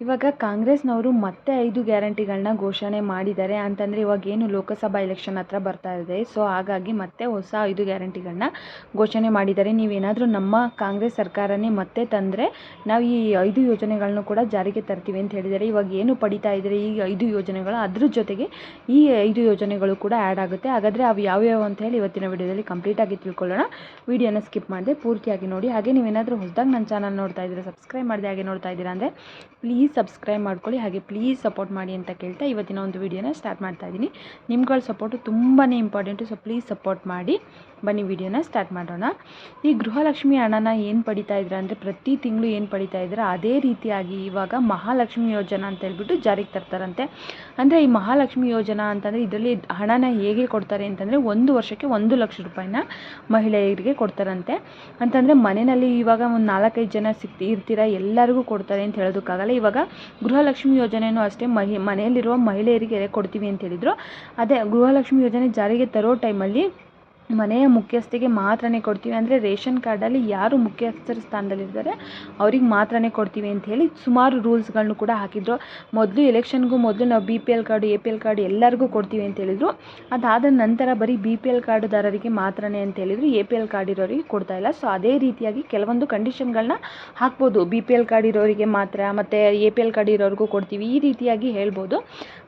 ಇವಾಗ ಕಾಂಗ್ರೆಸ್ನವರು ಮತ್ತೆ ಐದು ಗ್ಯಾರಂಟಿಗಳನ್ನ ಘೋಷಣೆ ಮಾಡಿದ್ದಾರೆ ಅಂತಂದರೆ ಇವಾಗ ಏನು ಲೋಕಸಭಾ ಎಲೆಕ್ಷನ್ ಹತ್ರ ಬರ್ತಾ ಇದೆ. ಸೊ ಹಾಗಾಗಿ ಮತ್ತೆ ಹೊಸ ಐದು ಗ್ಯಾರಂಟಿಗಳನ್ನ ಘೋಷಣೆ ಮಾಡಿದ್ದಾರೆ. ನೀವೇನಾದರೂ ನಮ್ಮ ಕಾಂಗ್ರೆಸ್ ಸರ್ಕಾರನೇ ಮತ್ತೆ ತಂದರೆ ನಾವು ಈ ಐದು ಯೋಜನೆಗಳನ್ನು ಕೂಡ ಜಾರಿಗೆ ತರ್ತೀವಿ ಅಂತ ಹೇಳಿದ್ದಾರೆ. ಇವಾಗ ಏನು ಪಡಿತಾ ಇದ್ದರೆ ಈ ಐದು ಯೋಜನೆಗಳು ಅದ್ರ ಜೊತೆಗೆ ಈ ಐದು ಯೋಜನೆಗಳು ಕೂಡ ಆ್ಯಡ್ ಆಗುತ್ತೆ. ಹಾಗಾದರೆ ಅವು ಯಾವ್ಯಾವ ಅಂತ ಹೇಳಿ ಇವತ್ತಿನ ವಿಡಿಯೋದಲ್ಲಿ ಕಂಪ್ಲೀಟಾಗಿ ತಿಳ್ಕೊಳ್ಳೋಣ. ವಿಡಿಯೋನ ಸ್ಕಿಪ್ ಮಾಡಿದೆ ಪೂರ್ತಿಯಾಗಿ ನೋಡಿ. ಹಾಗೆ ನೀವೇನಾದರೂ ಹೊಸದಾಗಿ ನನ್ನ ಚಾನಲ್ ನೋಡ್ತಾ ಇದ್ದೀರಾ ಸಬ್ಸ್ಕ್ರೈಬ್ ಮಾಡಿದೆ ಹಾಗೆ ನೋಡ್ತಾ ಇದ್ದೀರಾ ಅಂದರೆ ಪ್ಲೀಸ್ ಸಬ್ಸ್ಕ್ರೈಬ್ ಮಾಡ್ಕೊಳ್ಳಿ. ಹಾಗೆ ಪ್ಲೀಸ್ ಸಪೋರ್ಟ್ ಮಾಡಿ ಅಂತ ಕೇಳ್ತಾ ಇವತ್ತಿನ ಒಂದು ವಿಡಿಯೋನ ಸ್ಟಾರ್ಟ್ ಮಾಡ್ತಾ ಇದ್ದೀನಿ. ನಿಮ್ಗಳ ಸಪೋರ್ಟು ತುಂಬಾ ಇಂಪಾರ್ಟೆಂಟು ಸೊ ಪ್ಲೀಸ್ ಸಪೋರ್ಟ್ ಮಾಡಿ. ಬನ್ನಿ ವಿಡಿಯೋನ ಸ್ಟಾರ್ಟ್ ಮಾಡೋಣ. ಈ ಗೃಹಲಕ್ಷ್ಮಿ ಹಣನ ಏನು ಪಡಿತಾ ಇದ್ರ ಅಂದರೆ ಪ್ರತಿ ತಿಂಗಳು ಏನು ಪಡಿತಾ ಇದ್ರೆ ಅದೇ ರೀತಿಯಾಗಿ ಇವಾಗ ಮಹಾಲಕ್ಷ್ಮಿ ಯೋಜನಾ ಅಂತ ಹೇಳ್ಬಿಟ್ಟು ಜಾರಿಗೆ ತರ್ತಾರಂತೆ. ಅಂದರೆ ಈ ಮಹಾಲಕ್ಷ್ಮಿ ಯೋಜನಾ ಅಂತಂದರೆ ಇದರಲ್ಲಿ ಹಣನ ಹೇಗೆ ಕೊಡ್ತಾರೆ ಅಂತಂದರೆ ಒಂದು ವರ್ಷಕ್ಕೆ ಒಂದು ಲಕ್ಷ ರೂಪಾಯಿನ ಮಹಿಳೆಯರಿಗೆ ಕೊಡ್ತಾರಂತೆ. ಅಂತಂದರೆ ಮನೆಯಲ್ಲಿ ಇವಾಗ ಒಂದು ನಾಲ್ಕೈದು ಜನ ಸಿಕ್ತಿ ಇರ್ತೀರ ಎಲ್ಲರಿಗೂ ಕೊಡ್ತಾರೆ ಅಂತ ಹೇಳೋದಕ್ಕಾಗಲ್ಲ. ಇವಾಗ ಗೃಹಲಕ್ಷ್ಮಿ ಯೋಜನೆಯೂ ಅಷ್ಟೇ ಮಹಿ, ಮನೆಯಲ್ಲಿರುವ ಮಹಿಳೆಯರಿಗೆ ಕೊಡ್ತೀವಿ ಅಂತ ಹೇಳಿದರು. ಅದೇ ಗೃಹಲಕ್ಷ್ಮಿ ಯೋಜನೆ ಜಾರಿಗೆ ತರೋ ಟೈಮಲ್ಲಿ ಮನೆಯ ಮುಖ್ಯಸ್ಥಿಗೆ ಮಾತ್ರನೇ ಕೊಡ್ತೀವಿ ಅಂದರೆ ರೇಷನ್ ಕಾರ್ಡಲ್ಲಿ ಯಾರು ಮುಖ್ಯಸ್ಥರ ಸ್ಥಾನದಲ್ಲಿರ್ತಾರೆ, ಅವ್ರಿಗೆ ಮಾತ್ರನೇ ಕೊಡ್ತೀವಿ ಅಂತ ಹೇಳಿ ಸುಮಾರು ರೂಲ್ಸ್ಗಳನ್ನು ಕೂಡ ಹಾಕಿದ್ರು. ಮೊದಲು ಎಲೆಕ್ಷನ್ಗೂ ಮೊದಲು ನಾವು B P L card, A P L card ಎಲ್ಲರಿಗೂ ಕೊಡ್ತೀವಿ ಅಂತ ಹೇಳಿದರು. ಅದಾದ ನಂತರ ಬರೀ ಬಿ ಪಿ ಎಲ್ ಕಾರ್ಡುದಾರರಿಗೆ ಮಾತ್ರನೇ ಅಂತ ಹೇಳಿದರು. ಎ ಪಿ ಎಲ್ ಕಾರ್ಡ್ ಇರೋರಿಗೆ ಕೊಡ್ತಾ ಇಲ್ಲ. ಸೊ ಅದೇ ರೀತಿಯಾಗಿ ಕೆಲವೊಂದು ಕಂಡೀಷನ್ಗಳನ್ನ ಹಾಕ್ಬೋದು. ಬಿ ಪಿ ಎಲ್ ಕಾರ್ಡ್ ಇರೋರಿಗೆ ಮಾತ್ರ, ಮತ್ತು ಎ ಪಿ ಎಲ್ ಕಾರ್ಡ್ ಇರೋರಿಗೂ ಕೊಡ್ತೀವಿ. ಈ ರೀತಿಯಾಗಿ ಹೇಳ್ಬೋದು.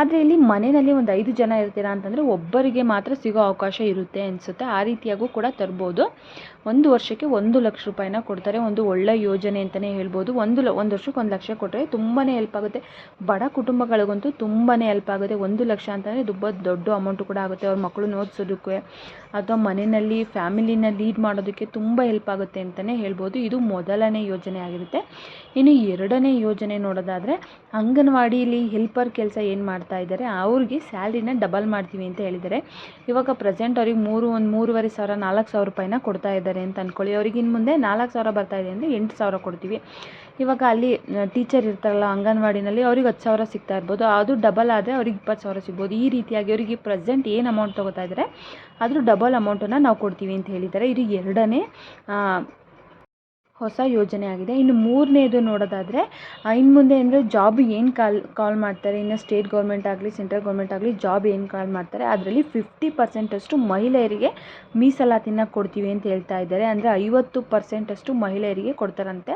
ಆದರೆ ಇಲ್ಲಿ ಮನೆಯಲ್ಲಿ ಒಂದು ಐದು ಜನ ಇರ್ತೀರಾ ಅಂತಂದರೆ ಒಬ್ಬರಿಗೆ ಮಾತ್ರ ಸಿಗೋ ಅವಕಾಶ ಇರುತ್ತೆ ಅನಿಸುತ್ತೆ. ಆ ರೀತಿಯಾಗೂ ಕೂಡ ತರ್ಬೋದು. ಒಂದು ವರ್ಷಕ್ಕೆ ಒಂದು ಲಕ್ಷ ರೂಪಾಯಿನ ಕೊಡ್ತಾರೆ. ಒಂದು ಒಳ್ಳೆ ಯೋಜನೆ ಅಂತಲೇ ಹೇಳ್ಬೋದು. ಒಂದು ಲ, ಒಂದು ವರ್ಷಕ್ಕೆ ಒಂದು ಲಕ್ಷ ಕೊಟ್ಟರೆ ತುಂಬಾ ಹೆಲ್ಪ್ ಆಗುತ್ತೆ. ಬಡ ಕುಟುಂಬಗಳಿಗಂತೂ ತುಂಬಾ ಹೆಲ್ಪ್ ಆಗುತ್ತೆ. ಒಂದು ಲಕ್ಷ ಅಂತಂದರೆ ತುಂಬ ದೊಡ್ಡ ಅಮೌಂಟು ಕೂಡ ಆಗುತ್ತೆ. ಅವ್ರ ಮಕ್ಕಳನ್ನ ಓದಿಸೋದಕ್ಕೆ ಅಥವಾ ಮನೆಯಲ್ಲಿ ಫ್ಯಾಮಿಲಿನ ಲೀಡ್ ಮಾಡೋದಕ್ಕೆ ತುಂಬ ಹೆಲ್ಪ್ ಆಗುತ್ತೆ ಅಂತಲೇ ಹೇಳ್ಬೋದು. ಇದು ಮೊದಲನೇ ಯೋಜನೆ ಆಗಿರುತ್ತೆ. ಇನ್ನು ಎರಡನೇ ಯೋಜನೆ ನೋಡೋದಾದರೆ ಅಂಗನವಾಡಿಯಲ್ಲಿ ಹೆಲ್ಪರ್ ಕೆಲಸ ಏನು ಮಾಡ್ತಾ ಇದ್ದಾರೆ? ಅವ್ರಿಗೆ ಸ್ಯಾಲ್ರಿನ ಡಬಲ್ ಮಾಡ್ತೀವಿ ಅಂತ ಹೇಳಿದ್ದಾರೆ. ಇವಾಗ ಪ್ರೆಸೆಂಟ್ ಅವ್ರಿಗೆ ಮೂರು, ಒಂದು ಮೂರುವರೆ ಸಾವಿರ, ನಾಲ್ಕು ಸಾವಿರ ರೂಪಾಯಿನ ಕೊಡ್ತಾ ಇದ್ದಾರೆ ಅಂತ ಅಂದ್ಕೊಳ್ಳಿ ಅವ್ರಿಗೆ ಇನ್ನು ಮುಂದೆ ನಾಲ್ಕು ಸಾವಿರ ಬರ್ತಾ ಇದೆ ಅಂದರೆ ಎಂಟು ಸಾವಿರ ಕೊಡ್ತೀವಿ. ಇವಾಗ ಅಲ್ಲಿ ಟೀಚರ್ ಇರ್ತಾರಲ್ಲ ಅಂಗನವಾಡಿನಲ್ಲಿ, ಅವ್ರಿಗೆ ಹತ್ತು ಸಾವಿರ ಸಿಗ್ತಾ ಇರ್ಬೋದು. ಅದು ಡಬಲ್ ಆದರೆ ಅವ್ರಿಗೆ ಇಪ್ಪತ್ತು ಸಾವಿರ ಸಿಗ್ಬೋದು. ಈ ರೀತಿಯಾಗಿ ಅವರಿಗೆ ಪ್ರೆಸೆಂಟ್ ಏನು ಅಮೌಂಟ್ ತೊಗೋತಾ ಇದ್ದಾರೆ, ಅದ್ರ ಡಬಲ್ ಅಮೌಂಟನ್ನು ನಾವು ಕೊಡ್ತೀವಿ ಅಂತ ಹೇಳಿದ್ದಾರೆ. ಇದು ಎರಡನೇ ಹೊಸ ಯೋಜನೆ ಆಗಿದೆ. ಇನ್ನು ಮೂರನೇದು ನೋಡೋದಾದರೆ ಇನ್ನು ಮುಂದೆ ಅಂದರೆ ಜಾಬ್ ಏನು ಕಾಲ್ ಕಾಲ್ ಮಾಡ್ತಾರೆ, ಇನ್ನು ಸ್ಟೇಟ್ ಗೌರ್ಮೆಂಟ್ ಆಗಲಿ, ಸೆಂಟ್ರಲ್ ಗೌರ್ಮೆಂಟ್ ಆಗಲಿ ಜಾಬ್ ಏನು ಕಾಲ್ ಮಾಡ್ತಾರೆ, ಅದರಲ್ಲಿ ಫಿಫ್ಟಿ ಪರ್ಸೆಂಟಷ್ಟು ಮಹಿಳೆಯರಿಗೆ ಮೀಸಲಾತಿನ ಕೊಡ್ತೀವಿ ಅಂತ ಹೇಳ್ತಾ ಇದ್ದಾರೆ. ಅಂದರೆ ಐವತ್ತು ಪರ್ಸೆಂಟಷ್ಟು ಮಹಿಳೆಯರಿಗೆ ಕೊಡ್ತಾರಂತೆ.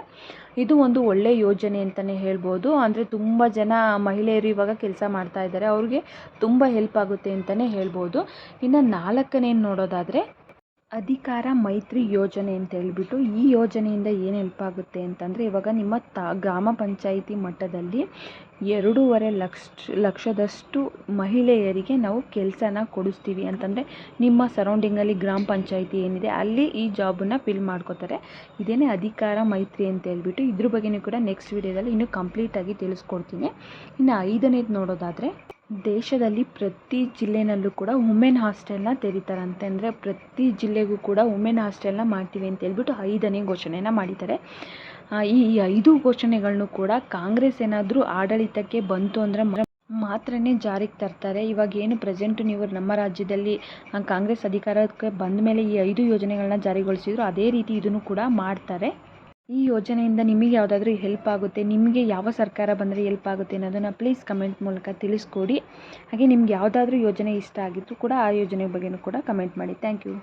ಇದು ಒಂದು ಒಳ್ಳೆಯ ಯೋಜನೆ ಅಂತಲೇ ಹೇಳ್ಬೋದು. ಅಂದರೆ ತುಂಬ ಜನ ಮಹಿಳೆಯರು ಇವಾಗ ಕೆಲಸ ಮಾಡ್ತಾ ಇದ್ದಾರೆ. ಅವ್ರಿಗೆ ತುಂಬ ಹೆಲ್ಪ್ ಆಗುತ್ತೆ ಅಂತಲೇ ಹೇಳ್ಬೋದು. ಇನ್ನು ನಾಲ್ಕನೇನು ನೋಡೋದಾದರೆ ಅಧಿಕಾರ ಮೈತ್ರಿ ಯೋಜನೆ ಅಂತ ಹೇಳ್ಬಿಟ್ಟು ಈ ಯೋಜನೆಯಿಂದ ಏನು ಹೆಲ್ಪ್ ಆಗುತ್ತೆ ಅಂತಂದರೆ ಇವಾಗ ನಿಮ್ಮ ತಾ, ಗ್ರಾಮ ಪಂಚಾಯಿತಿ ಮಟ್ಟದಲ್ಲಿ ಎರಡೂವರೆ ಲಕ್ಷ, ಲಕ್ಷದಷ್ಟು ಮಹಿಳೆಯರಿಗೆ ನಾವು ಕೆಲಸನ ಕೊಡಿಸ್ತೀವಿ ಅಂತಂದರೆ ನಿಮ್ಮ ಸರೌಂಡಿಂಗಲ್ಲಿ ಗ್ರಾಮ ಪಂಚಾಯಿತಿ ಏನಿದೆ ಅಲ್ಲಿ ಈ ಜಾಬನ್ನು ಫಿಲ್ ಮಾಡ್ಕೋತಾರೆ. ಇದೇನೇ ಅಧಿಕಾರ ಮೈತ್ರಿ ಅಂತ ಹೇಳ್ಬಿಟ್ಟು ಇದ್ರ ಬಗ್ಗೆಯೂ ಕೂಡ ನೆಕ್ಸ್ಟ್ ವಿಡಿಯೋದಲ್ಲಿ ಇನ್ನೂ ಕಂಪ್ಲೀಟಾಗಿ ತಿಳಿಸ್ಕೊಡ್ತೀನಿ. ಇನ್ನು ಐದನೇದು ನೋಡೋದಾದರೆ ದೇಶದಲ್ಲಿ ಪ್ರತಿ ಜಿಲ್ಲೆನಲ್ಲೂ ಕೂಡ ವುಮೆನ್ ಹಾಸ್ಟೆಲ್ನ ತೆರೀತಾರಂತೆ. ಅಂದರೆ ಪ್ರತಿ ಜಿಲ್ಲೆಗೂ ಕೂಡ ವುಮೆನ್ ಹಾಸ್ಟೆಲ್ನ ಮಾಡ್ತೀವಿ ಅಂತ ಹೇಳ್ಬಿಟ್ಟು ಐದನೇ ಘೋಷಣೆನ ಮಾಡಿದ್ದಾರೆ. ಈ ಐದು ಘೋಷಣೆಗಳನ್ನು ಕೂಡ ಕಾಂಗ್ರೆಸ್ ಏನಾದರೂ ಆಡಳಿತಕ್ಕೆ ಬಂತು ಅಂದರೆ ಮಾತ್ರನೇ ಜಾರಿಗೆ ತರ್ತಾರೆ. ಇವಾಗ ಏನು ಪ್ರೆಸೆಂಟು ನೀವು ನಮ್ಮ ರಾಜ್ಯದಲ್ಲಿ ಕಾಂಗ್ರೆಸ್ ಅಧಿಕಾರಕ್ಕೆ ಬಂದ ಮೇಲೆ ಈ ಐದು ಯೋಜನೆಗಳನ್ನ ಜಾರಿಗೊಳಿಸಿದ್ರು, ಅದೇ ರೀತಿ ಇದನ್ನು ಕೂಡ ಮಾಡ್ತಾರೆ. ಈ ಯೋಜನೆಯಿಂದ ನಿಮಗೆ ಯಾವುದಾದ್ರೂ ಹೆಲ್ಪ್ ಆಗುತ್ತೆ, ನಿಮಗೆ ಯಾವ ಸರ್ಕಾರ ಬಂದರೆ ಹೆಲ್ಪ್ ಆಗುತ್ತೆ ಅನ್ನೋದನ್ನು ಪ್ಲೀಸ್ ಕಮೆಂಟ್ ಮೂಲಕ ತಿಳಿಸ್ಕೊಡಿ. ಹಾಗೆ ನಿಮ್ಗೆ ಯಾವುದಾದ್ರೂ ಯೋಜನೆ ಇಷ್ಟ ಆಗಿದ್ದು ಕೂಡ ಆ ಯೋಜನೆ ಬಗ್ಗೆಯೂ ಕೂಡ ಕಮೆಂಟ್ ಮಾಡಿ. Thank you